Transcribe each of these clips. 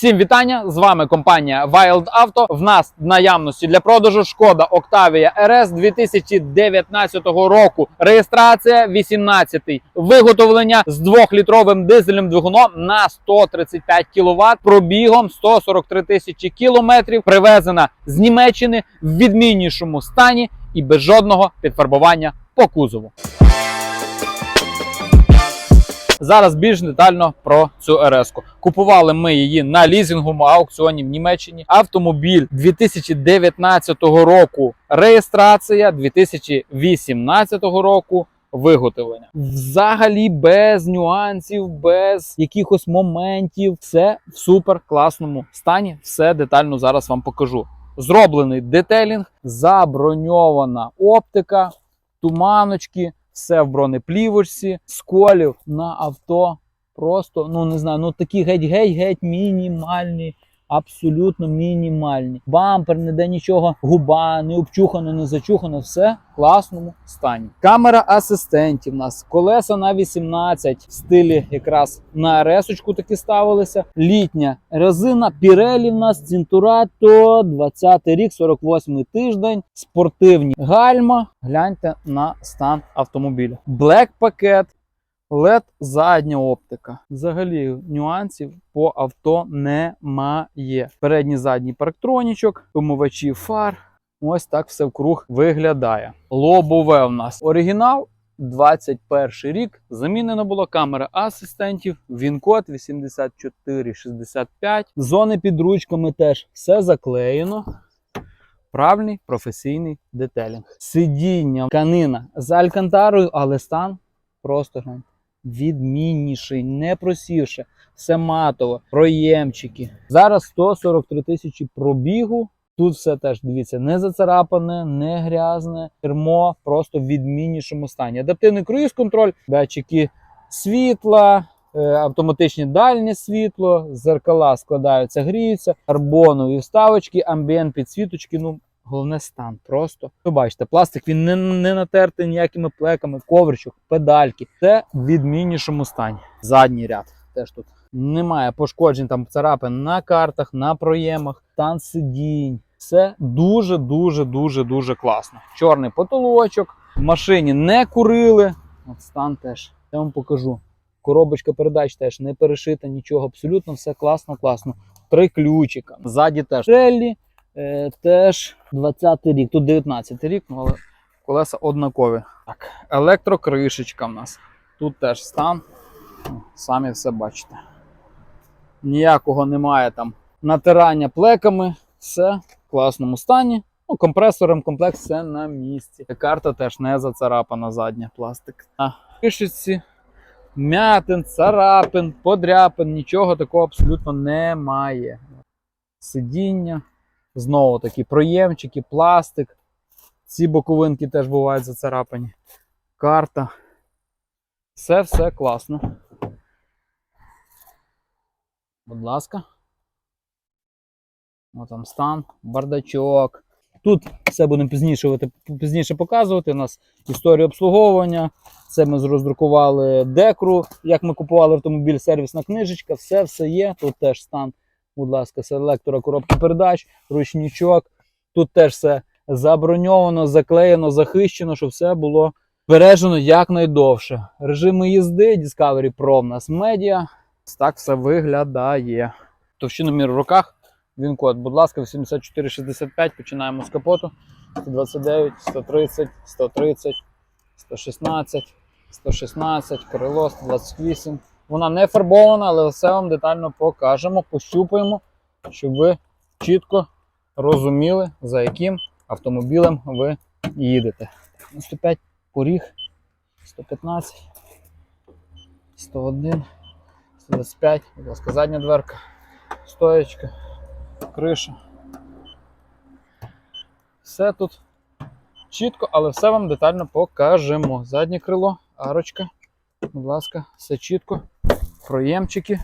Всім вітання! З вами компанія Wild Auto. В нас в наявності для продажу шкода Octavia RS 2019 року. Реєстрація 18 виготовлення з 2-літровим дизельним двигуном на 135 кВт, пробігом 143 тисячі кілометрів. Привезена з Німеччини в відміннішому стані і без жодного підфарбування по кузову. Зараз більш детально про цю РС. -ку. Купували ми її на лізинговому аукціоні в Німеччині. Автомобіль 2019 року реєстрація, 2018 року виготовлення. Взагалі без нюансів, без якихось моментів. Все в супер класному стані. Все детально зараз вам покажу. Зроблений детелінг, заброньована оптика, туманочки, все в бронеплівочці, сколів на авто. Просто, ну не знаю, ну такі геть-геть-геть мінімальні, абсолютно мінімальні. Бампер, ніде нічого, губа, не обчухано, не зачухано, все в класному стані. Камера асистентів у нас, колеса на 18 в стилі якраз на ресочку таки ставилися. Літня резина, Pirelli в нас, Цінтурато, 20 рік, 48 тиждень, спортивні гальма. Гляньте на стан автомобіля. Black пакет. LED задня оптика. Взагалі нюансів по авто немає. Передній задній парктронічок, помивачі фар. Ось так все вкруг виглядає. Лобове у нас оригінал. 21 рік замінено було камера асистентів, він-код 8465. Зони під ручками теж все заклеєно. Правильний професійний детелінг. Сидіння, тканина з алькантарою, але стан просто гляньте відмінніший, не просівши, все матово, проємчики. Зараз 143 тисячі пробігу. Тут все теж дивіться, не зацарапане, не грязне, кермо просто в відміннішому стані. Адаптивний круїз-контроль, датчики світла, е, автоматичне дальнє світло, зеркала складаються, гріються, карбонові вставочки, амбієнт підсвіточки. Ну, головне стан. Просто ви бачите, пластик він не, не натертий ніякими плеками, ковричок, педальки. Це в відміннішому стані. Задній ряд теж тут. Немає пошкоджень там царапин на картах, на проємах, стан сидінь. Все дуже, дуже, дуже, дуже класно. Чорний потолочок. В машині не курили. От стан теж. Я вам покажу. Коробочка передач теж не перешита, нічого. Абсолютно все класно, класно. Три ключика. Ззаді теж Шеллі, е, теж 20 рік. Тут 19 рік, ну, але колеса однакові. Так, електрокришечка в нас. Тут теж стан. Ну, Самі все бачите. Ніякого немає там натирання плеками. Все в класному стані. Ну, компресором комплекс все на місці. Карта теж не зацарапана задня пластик. На кришечці м'ятин, царапин, подряпин, нічого такого абсолютно немає. Сидіння, знову такі проємчики, пластик. Ці боковинки теж бувають зацарапані. Карта. Все все класно. Будь ласка. О, там стан, бардачок. Тут все будемо пізніше, пізніше показувати. У нас історія обслуговування. Це ми роздрукували декру, як ми купували автомобіль, сервісна книжечка, все все є. Тут теж стан, будь ласка, селектора коробки передач, ручничок. Тут теж все заброньовано, заклеєно, захищено, щоб все було збережено якнайдовше. Режими їзди Discovery Pro в нас медіа. Так все виглядає. Товщиномір в руках. Він код, будь ласка, 8465. Починаємо з капоту. 129, 130, 130, 116, 116, крило, 128. Вона не фарбована, але все вам детально покажемо, пощупаємо, щоб ви чітко розуміли, за яким автомобілем ви їдете. 105 поріг, 115, 101, 125, будь ласка, задня дверка, стоячка криша. Все тут чітко, але все вам детально покажемо. Заднє крило, арочка. Будь ласка, все чітко. Проємчики.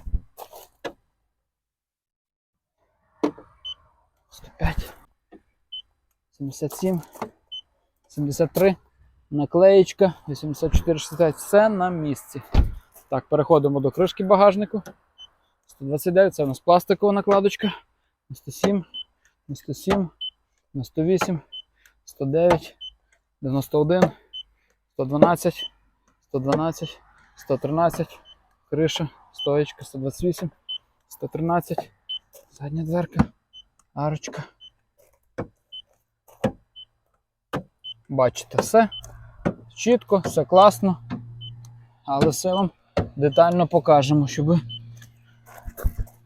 105, 77, 73, наклеєчка, 84, 65. Все на місці. Так, переходимо до кришки багажнику. 129 це у нас пластикова накладочка. 97, 97, 98, 109, 91, 112, 112, 113, криша, стоечка, 128, 113, задня дверка, арочка. Бачите, все чітко, все класно, але все вам детально покажемо, щоб ви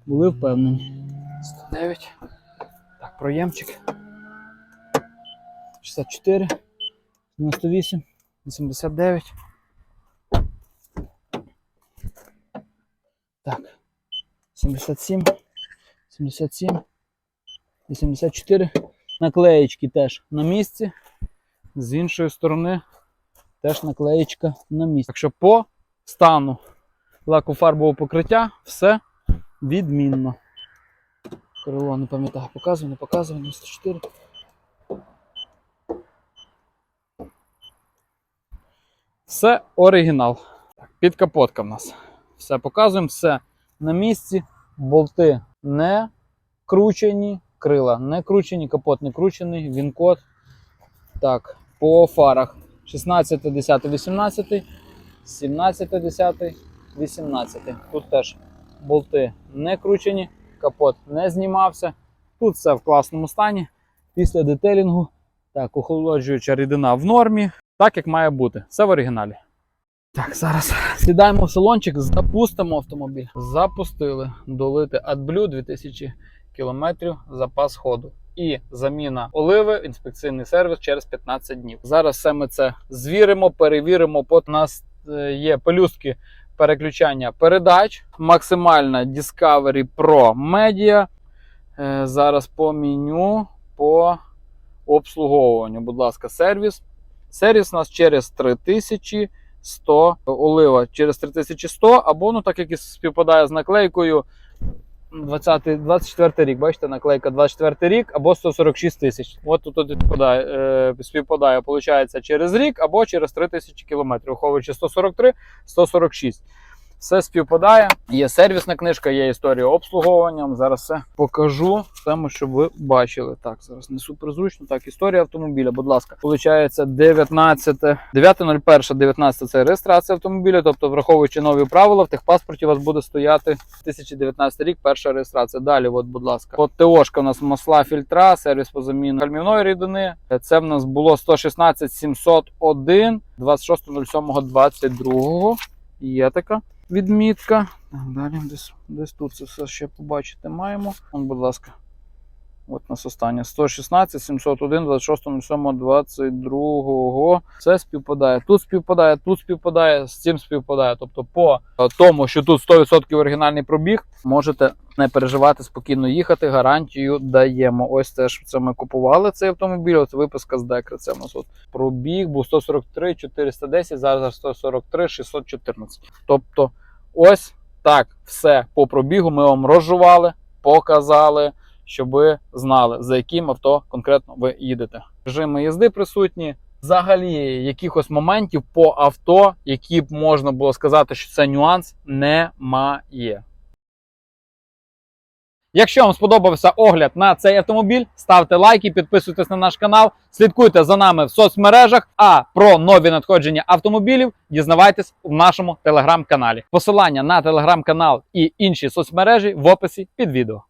були впевнені. 109. Так, проємчик. 64, 98, 89. Так. 77, 77, 84. Наклеєчки теж на місці. З іншої сторони теж наклеєчка на місці. Так що по стану лакофарбового покриття все відмінно. Крило не пам'ятаю, показую, не показую, 94. Все оригінал. Підкапотка в нас. Все показуємо, все на місці. Болти не кручені, крила не кручені, капот не кручений, він-код. Так, по фарах 16, 10, 18, 17, 10, 18. Тут теж болти не кручені, капот не знімався. Тут все в класному стані. Після детелінгу. Так, охолоджуюча рідина в нормі, так як має бути. Все в оригіналі. Так, зараз сідаємо в салончик, запустимо автомобіль. Запустили долити AdBlue 2000 км запас ходу. І заміна оливи, інспекційний сервіс через 15 днів. Зараз все ми це звіримо, перевіримо. От у нас е, є пелюстки переключання передач, максимальна Discovery Pro Media. Е, Зараз по меню по обслуговуванню. Будь ласка, сервіс. Сервіс у нас через 3100, олива через 3100, або, ну так як і співпадає з наклейкою 20, 24 рік. Бачите, наклейка 24 рік або 146 тисяч. От тут, тут співпадає, е, співпадає, виходить, через рік або через 3000 кілометрів, враховуючи 143, 146. Все співпадає. Є сервісна книжка, є історія обслуговування. Зараз все покажу, саме, щоб ви бачили. Так, зараз не супер зручно. Так, історія автомобіля, будь ласка. Получається 19, 9.01, 19 це реєстрація автомобіля. Тобто, враховуючи нові правила, в техпаспорті у вас буде стояти 2019 рік, перша реєстрація. Далі, от, будь ласка, от ТОшка у нас масла фільтра, сервіс по заміні кальмівної рідини. Це в нас було 116 701 26.07.22. Є така відмітка. Далі десь, десь тут це все ще побачити маємо. Будь ласка. От нас останнє 116 701 26.07.22. Це співпадає. Тут співпадає, тут співпадає, з цим співпадає. Тобто, по е, тому, що тут 100% оригінальний пробіг, можете не переживати, спокійно їхати. Гарантію даємо. Ось теж це ми купували цей автомобіль. Ось виписка з декри. Це у нас от пробіг був 143 410, зараз 143 614. Тобто, ось так все по пробігу. Ми вам розжували, показали, щоб ви знали, за яким авто конкретно ви їдете. Режими їзди присутні. Взагалі, якихось моментів по авто, які б можна було сказати, що це нюанс, немає. Якщо вам сподобався огляд на цей автомобіль, ставте лайки, підписуйтесь на наш канал, слідкуйте за нами в соцмережах. А про нові надходження автомобілів дізнавайтесь в нашому телеграм-каналі. Посилання на телеграм-канал і інші соцмережі в описі під відео.